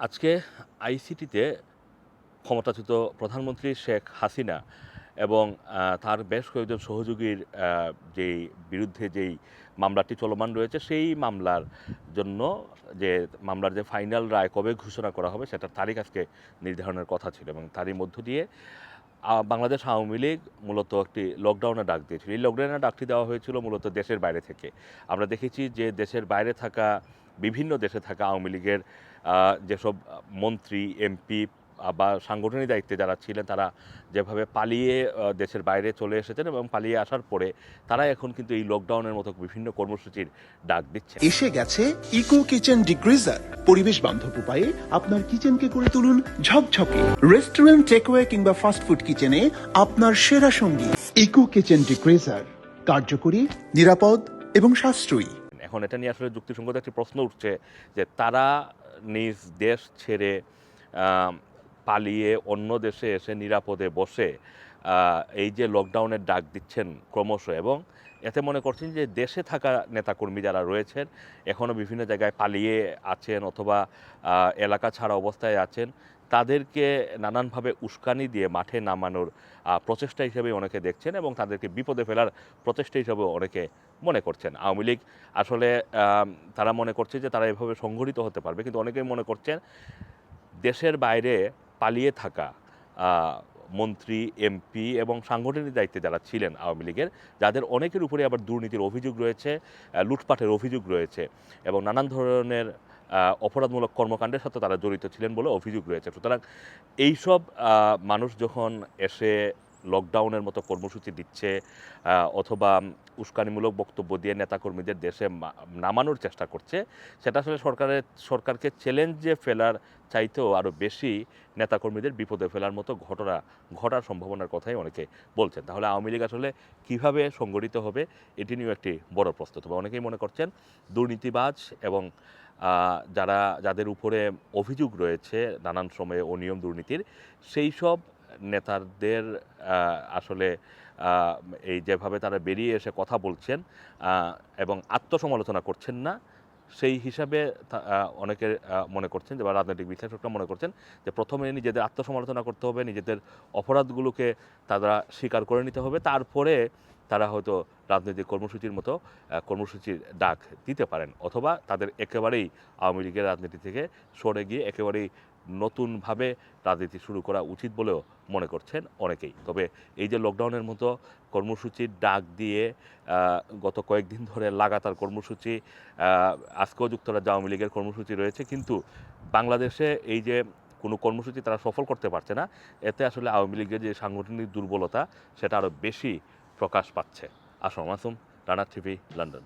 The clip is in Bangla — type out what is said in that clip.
আজকে আইসিটিতে ক্ষমতাচ্যুত প্রধানমন্ত্রী শেখ হাসিনা এবং তার বেশ কয়েকজন সহযোগীর যেই বিরুদ্ধে যেই মামলাটি চলমান রয়েছে, সেই মামলার জন্য যে মামলার যে ফাইনাল রায় কবে ঘোষণা করা হবে, সেটার তারিখ আজকে নির্ধারণের কথা ছিল এবং তারই মধ্য দিয়ে বাংলাদেশ আওয়ামী লীগ মূলত একটি লকডাউনের ডাক দিয়েছিল। এই লকডাউনের ডাকটি দেওয়া হয়েছিল মূলত দেশের বাইরে থেকে। আমরা দেখেছি যে দেশের বাইরে থাকা, বিভিন্ন দেশে থাকা আওয়ামী লীগের যেসব মন্ত্রী এমপি বা সাংগঠনিক দায়িত্বে যারা ছিলেন তারা যেভাবে পালিয়ে দেশের বাইরে চলে এসেছেন এবং পালিয়ে আসার পরে তারা এখন কিন্তু এই লকডাউনের মতো বিভিন্ন কর্মসূচির ডাক দিচ্ছে এসে গেছে ইকো কিচেন ডিগ্রিজার পরিবেশ বান্ধব উপায়ে আপনার কিচেনকে করে তুলুন ঝকঝকে। রেস্টুরেন্ট টেকওয়ে কিংবা ফাস্টফুড কিচেনে আপনার সেরা সঙ্গী। ইকো কিচেন ডিগ্রিজার কার্যকরী নিরাপদ এবং সাশ্রয়ী। এখন এটা নিয়ে আসলে যুক্তিসঙ্গত একটি প্রশ্ন উঠছে যে তারা নিজ দেশ ছেড়ে পালিয়ে অন্য দেশে এসে নিরাপদে বসে এই যে লকডাউনের ডাক দিচ্ছেন ক্রমশ এবং এতে মনে করছেন যে দেশে থাকা নেতাকর্মী যারা রয়েছেন এখনও বিভিন্ন জায়গায় পালিয়ে আছেন অথবা এলাকা ছাড়া অবস্থায় আছেন তাদেরকে নানানভাবে উস্কানি দিয়ে মাঠে নামানোর প্রচেষ্টা হিসেবে অনেকে দেখছেন এবং তাদেরকে বিপদে ফেলার প্রচেষ্টা হিসেবে অনেকে মনে করছেন। আওয়ামী লীগ আসলে তারা মনে করছে যে তারা এভাবে সংগঠিত হতে পারবে, কিন্তু অনেকেই মনে করছেন দেশের বাইরে পালিয়ে থাকা মন্ত্রী, এমপি এবং সাংগঠনিক দায়িত্বে যারা ছিলেন আওয়ামী লীগের, যাদের অনেকের উপরে আবার দুর্নীতির অভিযোগ রয়েছে লুটপাটের অভিযোগ রয়েছে এবং নানান ধরনের অপরাধমূলক কর্মকাণ্ডের সাথে তারা জড়িত ছিলেন বলে অভিযোগ রয়েছে। সুতরাং এইসব মানুষ যখন এসে লকডাউনের মতো কর্মসূচি দিচ্ছে অথবা উস্কানিমূলক বক্তব্য দিয়ে নেতাকর্মীদের দেশে নামানোর চেষ্টা করছে। সেটা আসলে সরকারের, সরকারকে চ্যালেঞ্জে ফেলার চাইতেও আরও বেশি নেতাকর্মীদের বিপদে ফেলার মতো ঘটনা, ঘটার সম্ভাবনার কথাই অনেকে বলছেন। তাহলে আওয়ামী লীগ আসলে কীভাবে সংগঠিত হবে, এটি নিয়েও একটি বড় প্রশ্ন। তবে অনেকেই মনে করছেন দুর্নীতিবাজ এবং যারা, যাদের উপরে অভিযোগ রয়েছে নানান সময়ে অনিয়ম দুর্নীতির, সেই সব নেতাদের আসলে এই যেভাবে তারা বেরিয়ে এসে কথা বলছেন এবং আত্মসমালোচনা করছেন না, সেই হিসাবে অনেকে মনে করছেন যে বা রাজনৈতিক বিশ্লেষকরা মনে করছেন যে প্রথমে নিজেদের আত্মসমালোচনা করতে হবে, নিজেদের অপরাধগুলোকে তারা স্বীকার করে নিতে হবে, তারপরে তারা হয়তো রাজনৈতিক কর্মসূচির মতো কর্মসূচির ডাক দিতে পারেন, অথবা তাদের একেবারেই আওয়ামী লীগের রাজনীতি থেকে সরে গিয়ে একেবারেই নতুনভাবে রাজনীতি শুরু করা উচিত বলেও মনে করছেন অনেকেই। তবে এই যে লকডাউনের মতো কর্মসূচির ডাক দিয়ে গত কয়েকদিন ধরে লাগাতার কর্মসূচি আজকেও যুক্তরাজ্য আওয়ামী লীগের কর্মসূচি রয়েছে, কিন্তু বাংলাদেশে এই যে কোনো কর্মসূচি তারা সফল করতে পারছে না, এতে আসলে আওয়ামী লীগের যে সাংগঠনিক দুর্বলতা সেটা আরও বেশি প্রকাশ পাচ্ছে। Assam আসুম Rana TV, London.